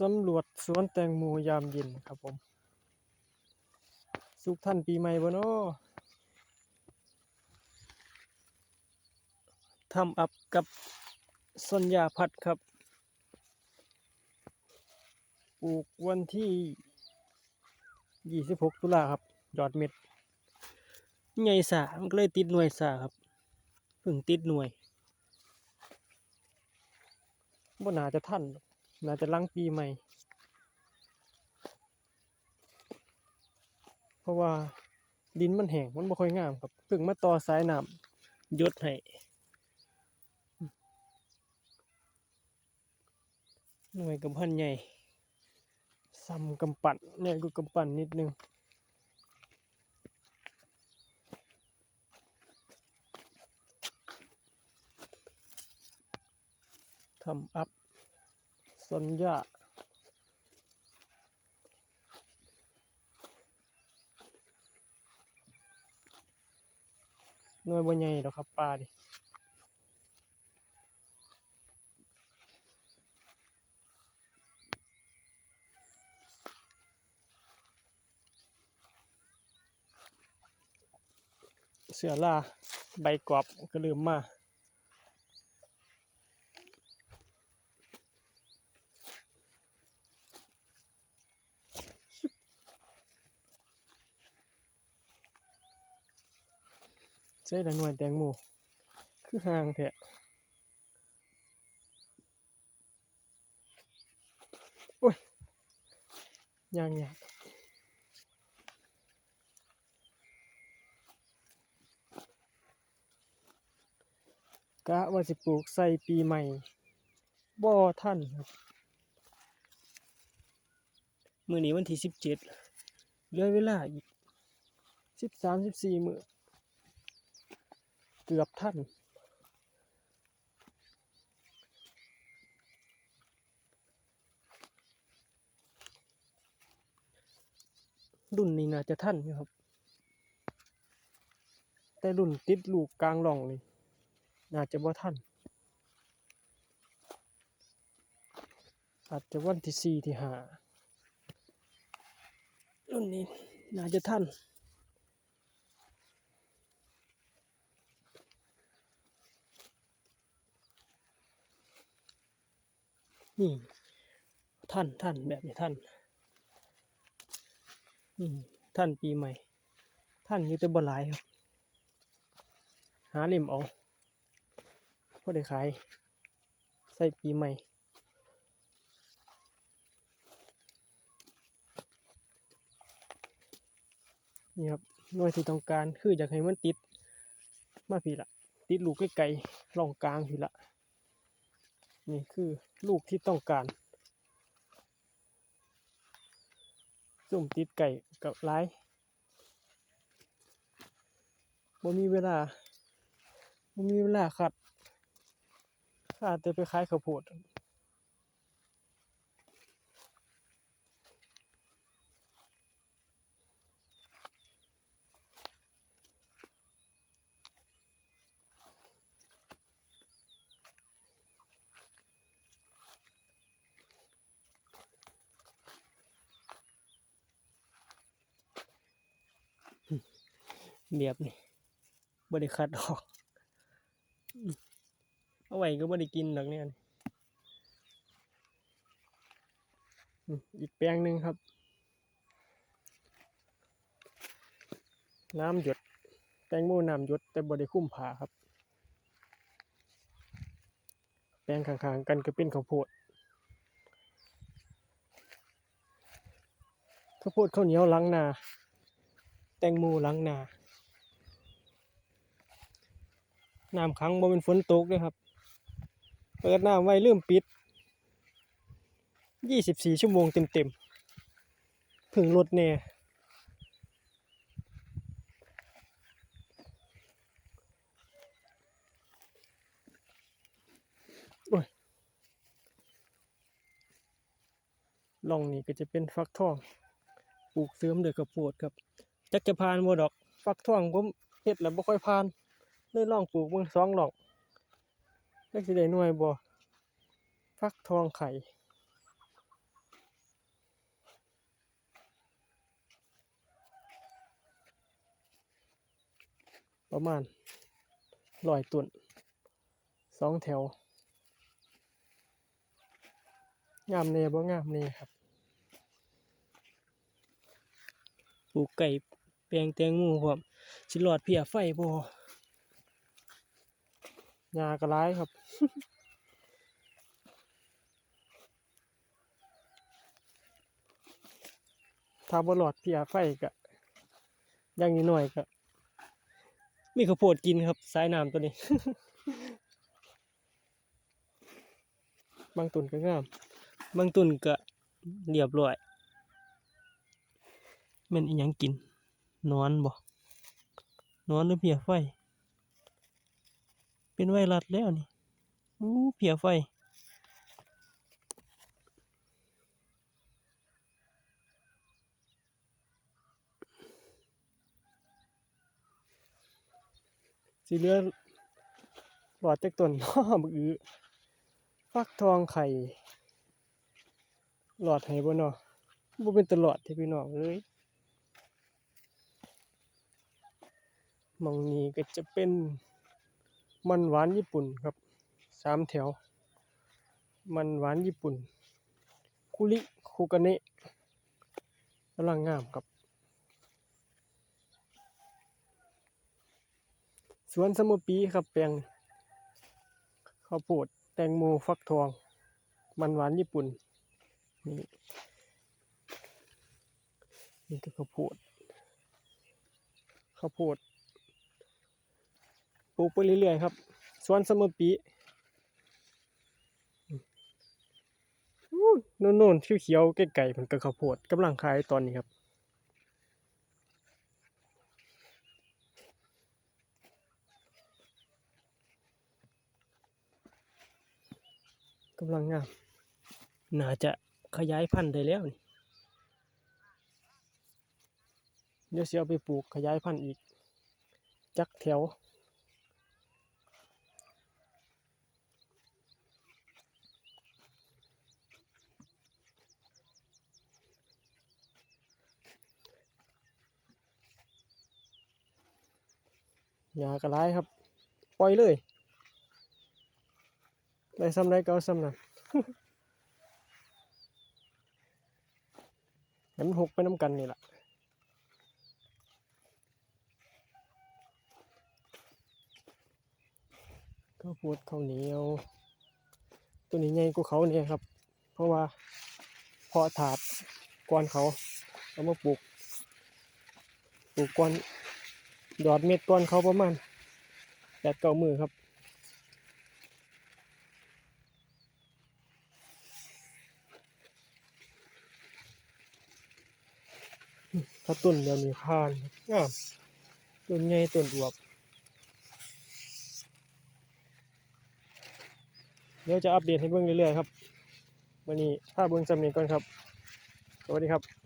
สำรวจสวนแตงโมยามเย็นครับผม สุขท่านปีใหม่บ่เนาะทำอัพกับสัญญาพัดครับ ปลูกวันที่ 26 ตุลาครับ ยอดเม็ดใหญ่สามันก็เลยติดหน่วยสาครับเพิ่งติดหน่วยบ่น่าจะทันหรอก น่าจะลังปีใหม่ เพราะว่าดินมันแห้งมันบ่ค่อยงามครับเพิ่งมาต่อสายน้ำยดให้หน่วยกำพันใหญ่ซ้ำกำปั่นเนี่ยก็กำปั่นนิดนึงทำอัพ สัญญาหน่วยบ่ใหญ่ดอกครับปลาดิเสือล่าใบกรอบก็ลืมมา ใช่ละหน่วยแตงโมคือห่างแท้โอ้ยยางยากกะว่าสิปลูกใส่ปีใหม่บ่ท่านครับ มื้อนี้วันที่สิบเจ็ดเหลือเวลาอีกสิบสามสิบสี่มือ กือบท่าน รุ่นนี้น่าจะท่านอยู่ครับ แต่รุ่นติดลูกกลางร่องนี่น่าจะว่าท่าน อาจจะวันที่สี่ที่ห้ารุ่นนี้น่าจะท่าน นี่ท่านท่านแบบนี้ท่าน อืมท่านปีใหม่ ท่านอยู่แต่บ่หลายครับ หาเล่มเอาพอได้ขาย ใส่ปีใหม่นี่ครับหน่วยที่ต้องการคืออยากให้มันติด มาพี่ละติดลูกไกลๆร่องกลางพี่ละ นี่คือลูกที่ต้องการซุ่มติดไก่กับไล่บ่มีเวลาบ่มีเวลาขัดขาดแต่ไปขายข้าวโพด เรียบนี่บ่ได้คัดออก เอาไว้ก็บ่ได้กินหรอกเนี่ยอีกแปลงหนึ่งครับ น้ำหยด แตงโมน้ำหยด แต่บ่ได้คุ้มผาครับ แปลงข้างๆกันก็เป็นข้าวโพดข้าวโพดข้าวเหนียวล้างนา แตงโมล้างนา น้ำขังบ่เป็นฝนตกด้วยครับ เปิดน้ำไว้ลืมปิด 24 ชั่วโมงเต็มๆถึงรถแน่โอ้ยล่องนี่ก็จะเป็นฟักทอง ปลูกเสริมด้วยข้าวดครับ จักจะพานบ่ดอก ฟักทองผมเฮ็ดแล้วบ่ค่อยพาน เลยลองปลูกเบิ่งสองหลอกเล็กสิได้หน่วยบ่ฟักทองไข่ประมาณลอยตุ่นสองแถว งามเนบ่งามเนครับ ปลูกไก่แปลงแตงโมผมชิลอดเพียไฟบ่ หญ้าก็หลายครับถ้าบหลอดเพียไฟก็ย่างนี้หน่อยก็มีข้าวโพดกินครับสายน้ำตัวนี้ บางต้นก็งาม บางต้นก็เรียบร้อยมันอีหยังกินนอนบ่นอนหรือเพียไฟ เป็นไวรัสแล้วนี่อู้เพียไฟ สีเหลือหลอดจากต้นพ่อมออือฟักทองไข่ หลอดให้บ่เนาะบ่เป็นตลอดที่พี่น้องเอ้ยมองนี้ก็จะเป็น มันหวานญี่ปุ่นครับสามแถว มันหวานญี่ปุ่น คุริคุกะเนะกำลังงามครับ สวนสมปีครับแปลงข้าวโพดแตงโมฟักทอง มันหวานญี่ปุ่น นี่นี่คือข้าวโพดข้าวโพด ลูกไปเรื่อยๆครับสวนสมปีอู้โน่นๆเขียวๆไกลๆมันก็ข้าวโพดกำลังขายตอนนี้ครับ กำลังงาม น่าจะขยายพันธุ์ได้แล้วนี่ เดี๋ยวเสิเอาไปปลูกขยายพันธุ์อีก จักแถว ยากระไรครับ ปล่อยเลยได้ซ้ำได้ก็ซ้ำนั่นให้มันหกไปน้ำกันนี่แหละข้าวโพดข้าวเหนียว ตัวนี้ใหญ่กว่าเขาเนี่ยครับ เพราะว่าพาะถาดก้อนเขาเอามาปลูกปลูกก้อน หยอดเม็ดก้อนเขาประมาณแปดเก้ามือครับถ้าต้นเดียวมีพานงามต้นใหญ่ต้นอวบเดี๋ยวจะอัปเดตให้เบิ่งเรื่อยๆครับวันนี้ถ้าเบิ่งจำเนียก่อนครับ สวัสดีครับ